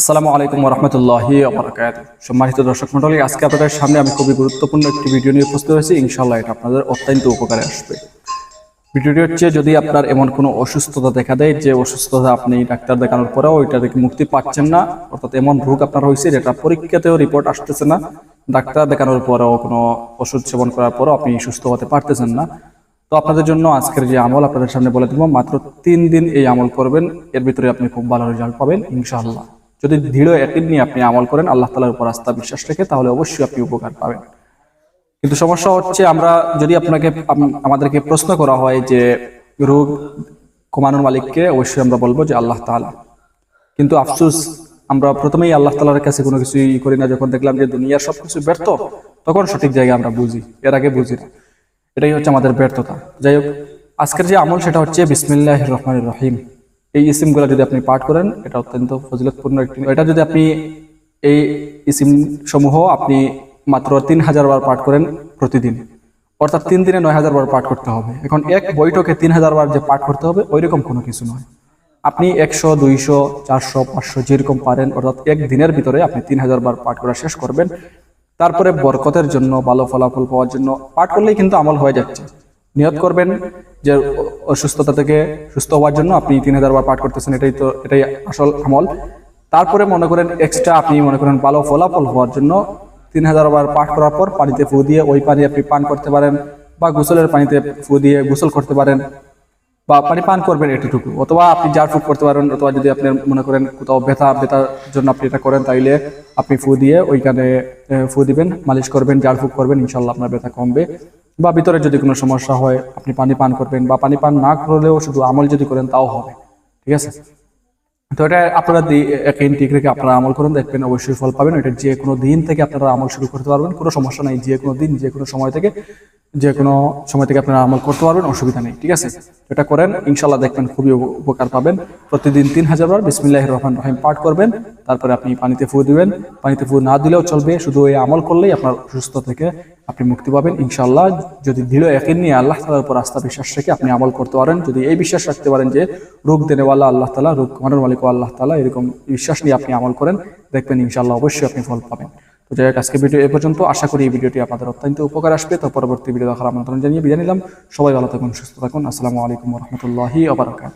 আসসালামু আলাইকুম রহমতুল্লাহি আবরাকাত সম্মানিত দর্শক মন্ডলী আজকে আপনাদের সামনে আমি খুবই গুরুত্বপূর্ণ একটি ভিডিও নিয়ে উপস্থিত হয়েছি। ইনশাল্লাহ এটা আপনাদের অত্যন্ত উপকারে আসবে। ভিডিওটি হচ্ছে যদি আপনার এমন কোনো অসুস্থতা দেখা দেয়, যে অসুস্থতা আপনি ডাক্তার দেখানোর পরেও ওইটা থেকে মুক্তি পাচ্ছেন না, অর্থাৎ এমন রোগ আপনার হয়েছে যেটা পরীক্ষাতেও রিপোর্ট আসতেছে না, ডাক্তার দেখানোর পরেও কোনো ওষুধ সেবন করার পরেও আপনি সুস্থ হতে পারতেছেন না, তো আপনাদের জন্য আজকের যে আমল আপনাদের সামনে বলে দেবো, মাত্র তিন দিন এই আমল করবেন, এর ভিতরে আপনি খুব ভালো রেজাল্ট পাবেন, ইনশাআল্লাহ। যদি দৃঢ় একদিন নিয়ে আপনি আমল করেন, আল্লাহ তালার উপর আস্থা বিশ্বাস রেখে, তাহলে অবশ্যই আপনি উপকার পাবেন। কিন্তু সমস্যা হচ্ছে, আমরা যদি আপনাকে আমাদেরকে প্রশ্ন করা হয় যে, রোগ কমানোর মালিককে অবশ্যই আমরা বলব যে আল্লাহ তাআলা। কিন্তু আফসুস, আমরা প্রথমেই আল্লাহ তালার কাছে কোনো কিছু ই করি না। যখন দেখলাম যে দুনিয়ার সবকিছু ব্যর্থ, তখন সঠিক জায়গায় আমরা বুঝি, এর আগে বুঝি না। এটাই হচ্ছে আমাদের ব্যর্থতা। যাই হোক, আজকের যে আমল, সেটা হচ্ছে বিসমিল্লাহ রহমান রহিম। এই ইসিমগুলো যদি আপনি পাঠ করেন, এটা অত্যন্ত ফজিলতপূর্ণ একটি এটা যদি আপনি এই ইসিম সমূহ আপনি মাত্র তিন হাজার বার পাঠ করেন প্রতিদিন, অর্থাৎ তিন দিনে নয় হাজার বার পাঠ করতে হবে। এখন এক বৈঠকে তিন হাজার বার যে পাঠ করতে হবে, ওইরকম কোনো কিছু নয়। আপনি একশো, দুইশো, চারশো, পাঁচশো যেরকম পারেন, অর্থাৎ এক দিনের ভিতরে আপনি তিন হাজার বার পাঠ করা শেষ করবেন। তারপরে বরকতের জন্য, ভালো ফলাফল পাওয়ার জন্য পাঠ করলেই কিন্তু আমল হয়ে যাচ্ছে। নিয়ত করবেন যে অসুস্থতা থেকে সুস্থ হওয়ার জন্য আপনি তিন হাজার বার পাঠ করতেছেন, এটাই তো, এটাই আসল আমল। তারপরে মনে করেন এক্সট্রা আপনি মনে করেন ভালো ফলাফল হওয়ার জন্য তিন হাজার বার পাঠ করার পর পানিতে ফু দিয়ে ওই পানি আপনি পান করতে পারেন বা গোসলের পানিতে ফু দিয়ে গোসল করতে পারেন বা পানি পান করবেন এটুকু অথবা আপনি জার ফুক করতে পারেন, অথবা যদি আপনি মনে করেন কোথাও ব্যথা, ব্যথার জন্য আপনি এটা করেন, তাইলে আপনি ফু দিয়ে ওইখানে ফু দিবেন, মালিশ করবেন জার ফুক করবেন, ইনশাল্লাহ আপনার ব্যথা কমবে। বা ভিতরে যদি কোনো সমস্যা হয়, আপনি পানি পান করবেন বা পানি পান না করলেও শুধু আমল যদি করেন তাও হবে, ঠিক আছে? তো এটা আপনারা একই ঠিক রেখে আপনারা আমল করুন, দেখবেন অবশ্যই ফল পাবেন। এটা যে কোনো দিন থেকে আপনারা আমল শুরু করতে পারবেন, কোনো সমস্যা নাই, যে কোনো দিন, যে কোনো সময় থেকে, যে কোনো সময় থেকে আপনারা আমল করতে পারবেন, অসুবিধা নেই, ঠিক আছে? এটা করেন ইনশাল্লাহ দেখবেন খুবই উপকার পাবেন। প্রতিদিন তিন হাজার বার বিসমিল্লাহ রহমান রহিম পাঠ করবেন তারপরে আপনি পানিতে ফু দিবেন। পানিতে ফু না দিলেও চলবে। শুধু এই আমল করলেই আপনার সুস্থ থেকে আপনি মুক্তি পাবেন ইনশাল্লাহ যদি দৃঢ় একই নিয়ে আল্লাহ তালার উপর আস্থা বিশ্বাস রেখে আপনি আমল করতে পারেন, যদি এই বিশ্বাস রাখতে পারেন যে রোগ দেনেওয়ালা আল্লাহ তালা রোগ কমানোর মালিক আল্লাহ তালা এরকম বিশ্বাস নিয়ে আপনি আমল করেন, দেখবেন ইনশাল্লাহ অবশ্যই আপনি ফল পাবেন। তো যাই হোক আজকে ভিডিও এ পর্যন্ত। আশা করি এই ভিডিওটি আপনাদের অত্যন্ত উপকার আসবে। তো পরবর্তী ভিডিও দেখার আমন্ত্রণ জানিয়ে বিদায় নিলাম। সবাই ভালো থাকুন, সুস্থ থাকুন। আসসালামু আলাইকুম রহমতুল্লাহি আবরাকাত